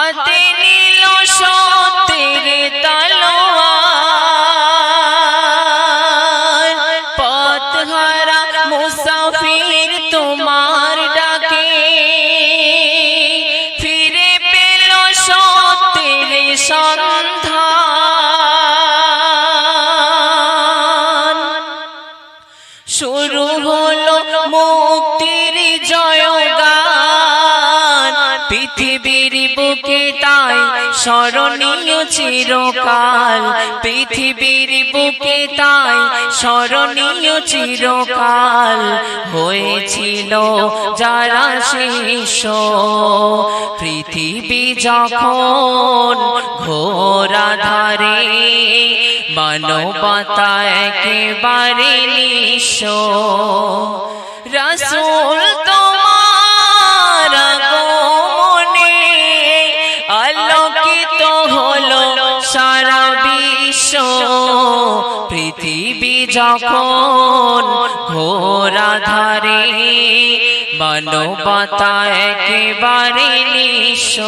হাতে নীল সতের তলোয়ার। পথ হারা মুসাফির তোমার ডাকে। ফিরে পেল সতের সঙ্গে। স্মরণীয় চিরকাল, পৃথিবীর বুকে তাই স্মরণীয় চিরকাল হয়েছিল যারা শিষ্য। পৃথিবী যখন ঘোরা ধারে মানবতা একেবারে নিঃস্ব। রসুল তোমার পৃথিবী যখন ঘোরা ধারে, মানবতা একেবারে নিঃস্ব।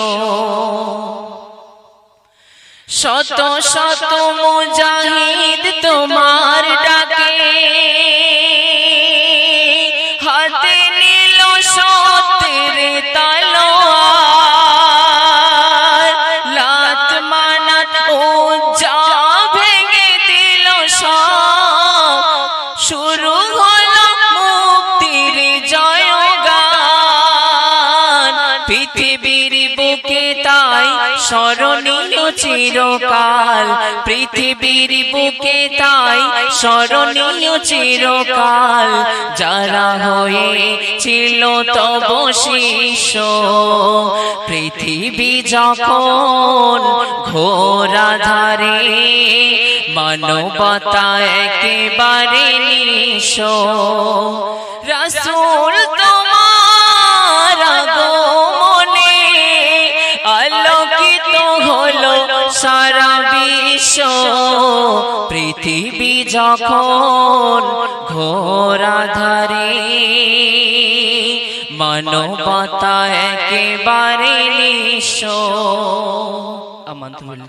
শত শত মুজাহিদ তোমার ডাকে, হাতে নিল সত্যের তালোয়ার পৃথিবীর বুকে তাই স্মরণীয় চিরকাল। পৃথিবীর বুকে তাই স্মরণীয় চিরকাল। যারা হয়ে ছিল তব শিষ্য। পৃথিবী যখন ঘোরা ধারে, মানবতা একেবারে নিঃস্ব। রসুল তোমার বিশ্ব পৃথিবী যখন ঘোরা ধারে মানবতা একেবারে নিঃস্ব। আমান্তুল্লাহ